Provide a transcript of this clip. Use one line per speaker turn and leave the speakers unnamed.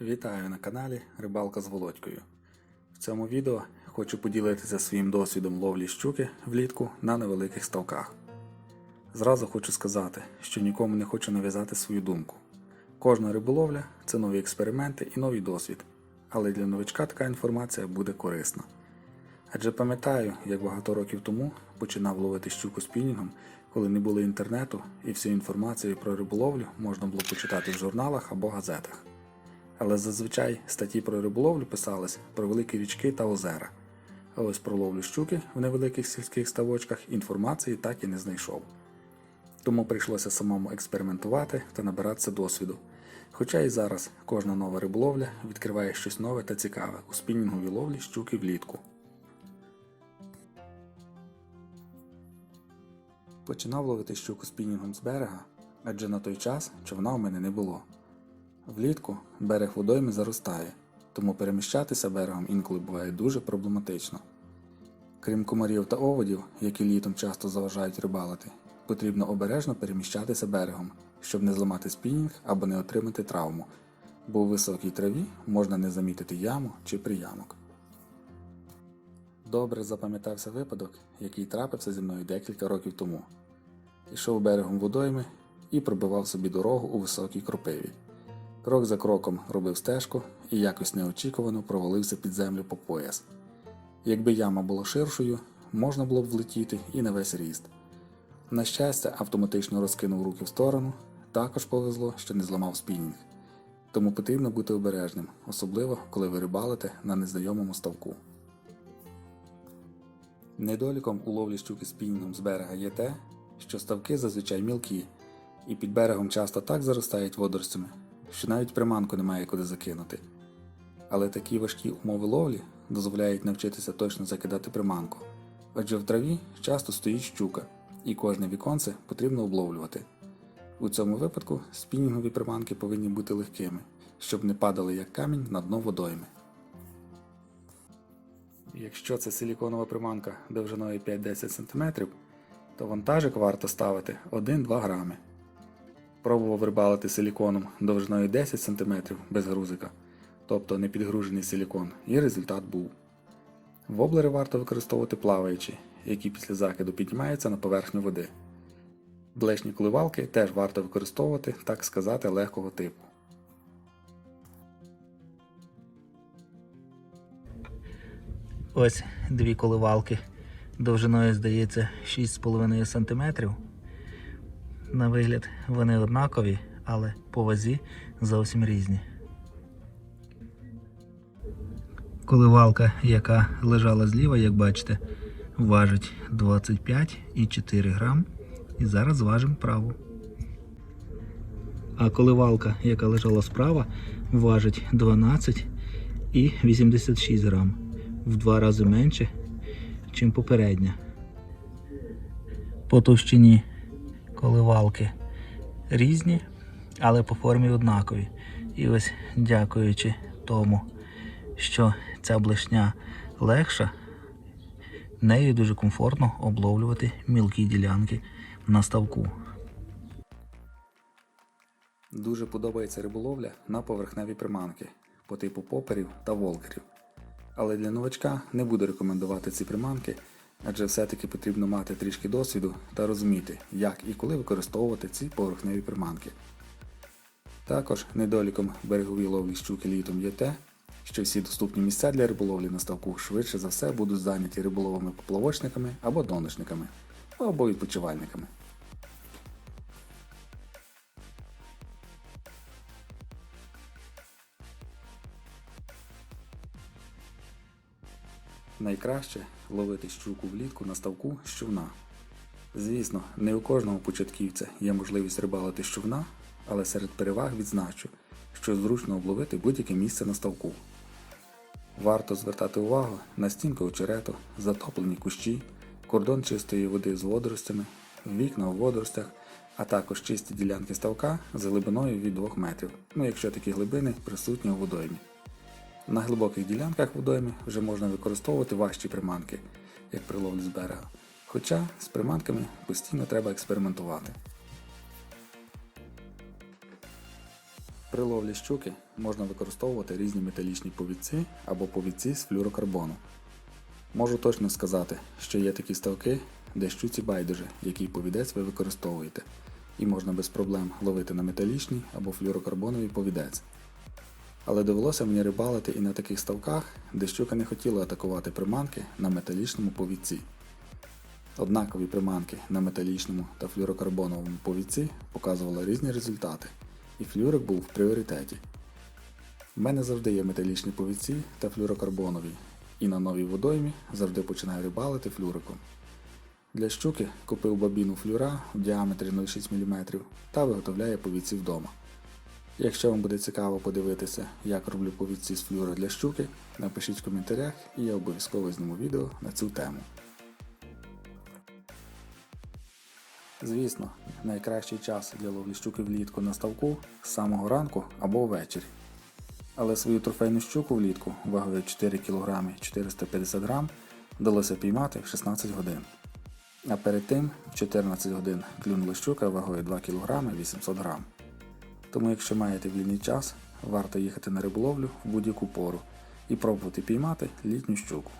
Вітаю на каналі Рибалка з Володькою. В цьому відео хочу поділитися своїм досвідом ловлі щуки влітку на невеликих ставках. Зразу хочу сказати, що нікому не хочу нав'язати свою думку. Кожна риболовля це нові експерименти і новий досвід, але для новичка така інформація буде корисна. Адже пам'ятаю, як багато років тому починав ловити щуку спінінгом, коли не було інтернету і всю інформацію про риболовлю можна було почитати в журналах або газетах. Але зазвичай статті про риболовлю писались про великі річки та озера. А ось про ловлю щуки в невеликих сільських ставочках інформації так і не знайшов. Тому прийшлося самому експериментувати та набиратися досвіду. Хоча і зараз кожна нова риболовля відкриває щось нове та цікаве у спінінговій ловлі щуки влітку. Починав ловити щуку спінінгом з берега, адже на той час човна у мене не було. Влітку берег водойми заростає, тому переміщатися берегом інколи буває дуже проблематично. Крім комарів та оводів, які літом часто заважають рибалити, потрібно обережно переміщатися берегом, щоб не зламати спінінг або не отримати травму, бо у високій траві можна не замітити яму чи приямок. Добре запам'ятався випадок, який трапився зі мною декілька років тому. Ішов берегом водойми і пробивав собі дорогу у високій кропиві. Крок за кроком робив стежку і якось неочікувано провалився під землю по пояс. Якби яма була ширшою, можна було б влетіти і на весь ріст. На щастя, автоматично розкинув руки в сторону, також повезло, що не зламав спінінг. Тому потрібно бути обережним, особливо коли ви рибалите на незнайомому ставку. Недоліком у ловлі щуки спінінгом з берега є те, що ставки зазвичай мілкі, і під берегом часто так заростають водоростями, що навіть приманку немає куди закинути. Але такі важкі умови ловлі дозволяють навчитися точно закидати приманку, адже в траві часто стоїть щука, і кожне віконце потрібно обловлювати. У цьому випадку спінінгові приманки повинні бути легкими, щоб не падали як камінь на дно водойми. Якщо це силіконова приманка довжиною 5-10 см, то вантажик варто ставити 1-2 грами. Пробував рибалити силіконом довжиною 10 см без грузика, тобто не підгружений силікон, і результат був. Воблери варто використовувати плаваючі, які після закиду піднімаються на поверхню води. Блешні коливалки теж варто використовувати, так сказати, легкого типу.
Ось дві коливалки. Довжиною, здається, 6,5 см. На вигляд вони однакові, але по вазі зовсім різні. Коливалка, яка лежала зліва, як бачите, важить 25,4 грам. І зараз зважимо праву. А коливалка, яка лежала справа, важить 12,86 грам. В два рази менше, ніж попередня. По товщині коливалки різні, але по формі однакові. І ось дякуючи тому, що ця блешня легша, нею дуже комфортно обловлювати мілкі ділянки на ставку.
Дуже подобається риболовля на поверхневі приманки по типу поперів та волкерів. Але для новачка не буду рекомендувати ці приманки, адже все-таки потрібно мати трішки досвіду та розуміти, як і коли використовувати ці поверхневі приманки. Також недоліком береговій ловлі щуки літом є те, що всі доступні місця для риболовлі на ставку швидше за все будуть зайняті риболовими поплавочниками або донишниками, або відпочивальниками. Найкраще ловити щуку влітку на ставку з човна. Звісно, не у кожного початківця є можливість рибалити з човна, але серед переваг відзначу, що зручно обловити будь-яке місце на ставку. Варто звертати увагу на стінку очерету, затоплені кущі, кордон чистої води з водоростями, вікна у водоростях, а також чисті ділянки ставка з глибиною від 2 метрів, ну якщо такі глибини присутні у водоймі. На глибоких ділянках водойми вже можна використовувати важчі приманки, як при ловлі з берега. Хоча з приманками постійно треба експериментувати. При ловлі щуки можна використовувати різні металічні повідці або повідці з флюрокарбону. Можу точно сказати, що є такі ставки, де щуці байдуже, який повідець ви використовуєте, і можна без проблем ловити на металічний або флюрокарбоновий повідець. Але довелося мені рибалити і на таких ставках, де щука не хотіла атакувати приманки на металічному повідці. Однакові приманки на металічному та флюрокарбоновому повідці показували різні результати, і флюрик був в пріоритеті. У мене завжди є металічні повідці та флюрокарбонові, і на новій водоймі завжди починаю рибалити флюриком. Для щуки купив бабіну флюра в діаметрі 0,6 мм та виготовляю повідці вдома. Якщо вам буде цікаво подивитися, як роблю повідці з флюра для щуки, напишіть в коментарях і я обов'язково зніму відео на цю тему. Звісно, найкращий час для ловлі щуки влітку на ставку з самого ранку або ввечері. Але свою трофейну щуку влітку вагою 4 кг 450 г вдалося піймати в 16 годин. А перед тим в 14 годин клюнула щука вагою 2 кг 800 г. Тому якщо маєте вільний час, варто їхати на риболовлю в будь-яку пору і пробувати піймати літню щуку.